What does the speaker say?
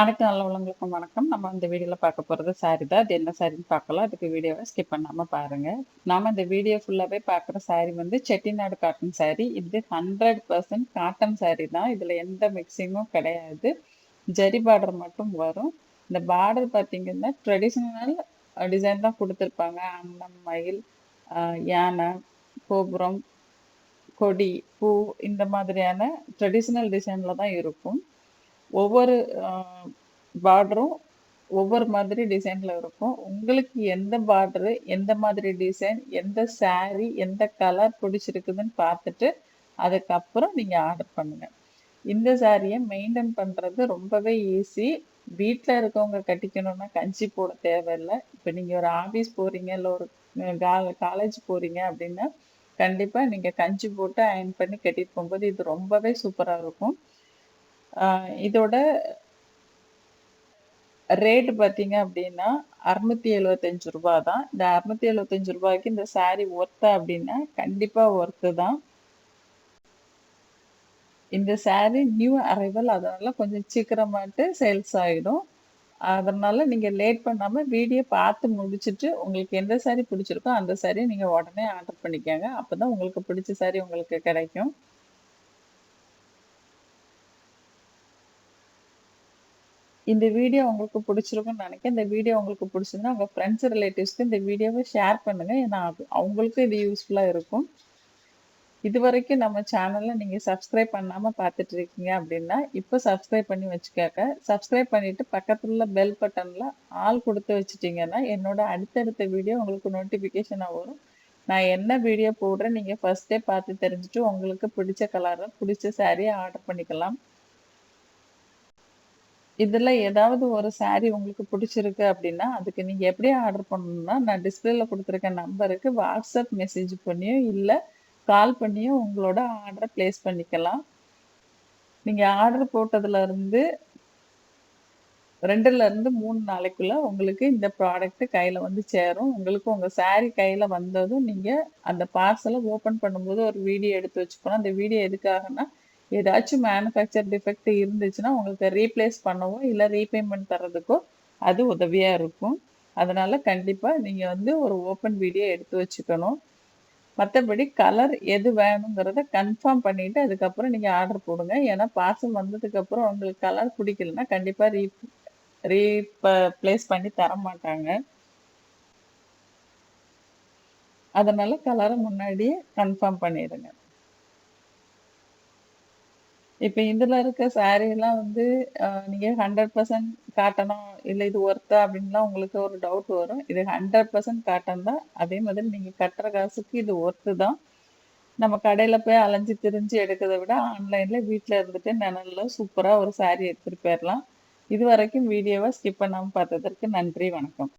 அனைத்து நல்லவங்களுக்கும் வணக்கம். நம்ம இந்த வீடியோவில் பார்க்க போகிறது சாரி தான். அது என்ன சாரின்னு பார்க்கலாம். அதுக்கு வீடியோவை ஸ்கிப் பண்ணாமல் பாருங்கள் நாம் இந்த வீடியோ ஃபுல்லாகவே பார்க்குற சாரி வந்து செட்டிநாடு காட்டன் சாரி இது ஹண்ட்ரட் பர்சன்ட் காட்டன் சாரி தான். இதில் எந்த மிக்சிங்கும் கிடையாது. ஜரி பார்டர் மட்டும் வரும். இந்த பார்டர் பார்த்தீங்கன்னா ட்ரெடிஷ்னல் டிசைன் தான் கொடுத்துருப்பாங்க. அன்னம் மயில் யானை கோபுரம் கொடி பூ இந்த மாதிரியான ட்ரெடிஷ்னல் டிசைனில் தான் இருக்கும். ஒவ்வொரு பார்டரும் ஒவ்வொரு மாதிரி டிசைனில் இருக்கும். உங்களுக்கு எந்த பார்டரு எந்த மாதிரி டிசைன் எந்த சாரீ எந்த கலர் பிடிச்சிருக்குதுன்னு பார்த்துட்டு அதுக்கப்புறம் நீங்கள் ஆர்டர் பண்ணுங்கள் இந்த சாரியை மெயின்டைன் பண்ணுறது ரொம்பவே ஈஸி வீட்டில் இருக்கவங்க கட்டிக்கணும்னா கஞ்சி போட தேவையில்லை. இப்போ நீங்கள் ஒரு ஆஃபீஸ் போகிறீங்க இல்லை ஒரு காலேஜ் போகிறீங்க அப்படின்னா கண்டிப்பாக நீங்கள் கஞ்சி போட்டு அயன் பண்ணி கட்டிட்டு போகும்போது இது ரொம்பவே சூப்பராக இருக்கும். இதோட ரேட் பார்த்தீங்க அப்படின்னா அறுநூத்தி எழுவத்தஞ்சு ரூபா தான் இந்த அறுநூத்தி எழுவத்தஞ்சு ரூபாய்க்கு இந்த சாரீ ஒர்த்தா அப்படின்னா கண்டிப்பாக ஒர்த்து தான். இந்த சாரீ நியூ அரைவல் அதனால கொஞ்சம் சீக்கிரமாட்டு சேல்ஸ் ஆகிடும் அதனால நீங்க லேட் பண்ணாம வீடியோ பார்த்து முடிச்சுட்டு உங்களுக்கு எந்த சாரீ பிடிச்சிருக்கோ அந்த சாரியை நீங்க உடனே ஆர்டர் பண்ணிக்கோங்க. அப்பதான் உங்களுக்கு பிடிச்ச சாரீ உங்களுக்கு கிடைக்கும். இந்த வீடியோ உங்களுக்கு பிடிச்சிருக்குன்னு நினைக்கிறேன். இந்த வீடியோ உங்களுக்கு பிடிச்சிருந்தா உங்கள் ஃப்ரெண்ட்ஸ் ரிலேட்டிவ்ஸ்க்கு இந்த வீடியோவை ஷேர் பண்ணுங்கள் ஏன்னா அது அவங்களுக்கும் இது யூஸ்ஃபுல்லாக இருக்கும். இது வரைக்கும் நம்ம சேனலில் நீங்கள் சப்ஸ்கிரைப் பண்ணாமல் பார்த்துட்டு இருக்கீங்க அப்படின்னா இப்போ சப்ஸ்கிரைப் பண்ணி வச்சுக்காக்க சப்ஸ்கிரைப் பண்ணிவிட்டு பக்கத்தில் உள்ள பெல் பட்டனில் ஆள் கொடுத்து வச்சுட்டிங்கன்னா என்னோட அடுத்தடுத்த வீடியோ உங்களுக்கு நோட்டிஃபிகேஷனாக வரும். நான் என்ன வீடியோ போடுறேன் நீங்கள் ஃபஸ்ட்டே பார்த்து தெரிஞ்சுட்டு உங்களுக்கு பிடிச்ச கலரை பிடிச்ச சாரியை ஆர்டர் பண்ணிக்கலாம். இதில் ஏதாவது ஒரு சாரி உங்களுக்கு பிடிச்சிருக்கு அப்படின்னா அதுக்கு நீங்கள் எப்படி ஆர்டர் பண்ணணும்னா நான் டிஸ்பிளேல கொடுத்துருக்க நம்பருக்கு வாட்ஸ்அப் மெசேஜ் பண்ணியோ இல்லை கால் பண்ணியோ உங்களோட ஆர்டரை ப்ளேஸ் பண்ணிக்கலாம். நீங்கள் ஆர்டர் போட்டதுலேருந்து ரெண்டுலேருந்து மூணு நாளைக்குள்ள உங்களுக்கு இந்த ப்ராடக்ட் கையில் வந்து சேரும். உங்களுக்கு உங்கள் சாரி கையில் வந்ததும் நீங்கள் அந்த பார்சலை ஓப்பன் பண்ணும்போது ஒரு வீடியோ எடுத்து வச்சுக்கணும். அந்த வீடியோ எதுக்காகனா ஏதாச்சும் மேனுஃபேக்சர் டிஃபெக்ட் இருந்துச்சுன்னா உங்களுக்கு ரீப்ளேஸ் பண்ணவோ இல்லை ரீபேமெண்ட் தர்றதுக்கோ அது உதவியாக இருக்கும். அதனால் கண்டிப்பாக நீங்கள் வந்து ஒரு ஓப்பன் வீடியோ எடுத்து வச்சுக்கணும். மற்றபடி கலர் எது வேணுங்கிறத கன்ஃபார்ம் பண்ணிவிட்டு அதுக்கப்புறம் நீங்கள் ஆர்டர் போடுங்க. ஏன்னா பார்சல் வந்ததுக்கப்புறம் உங்களுக்கு கலர் பிடிக்கலன்னா கண்டிப்பாக ரீ ரீப்ளேஸ் பண்ணி தர மாட்டாங்க. அதனால் கலரை முன்னாடியே கன்ஃபார்ம் பண்ணிடுங்க. இப்போ இதில் இருக்க சாரீலாம் வந்து நீங்கள் ஹண்ட்ரட் பர்சன்ட் காட்டணும் இல்லை இது ஒர்த்தா அப்படின்லாம் உங்களுக்கு ஒரு டவுட் வரும். இது ஹண்ட்ரட் பர்சன்ட் காட்டன் தான். அதே மாதிரி நீங்கள் கட்டுற காசுக்கு இது ஒர்த்து தான். நம்ம கடையில் போய் அலைஞ்சு திரிஞ்சு எடுக்கிறத விட ஆன்லைனில் வீட்டில் இருந்துட்டு நிழல்ல சூப்பராக ஒரு சாரீ எடுத்துட்டு போயிடலாம் இது வரைக்கும் வீடியோவை ஸ்கிப் பண்ணாமல் பார்த்ததற்கு நன்றி வணக்கம்.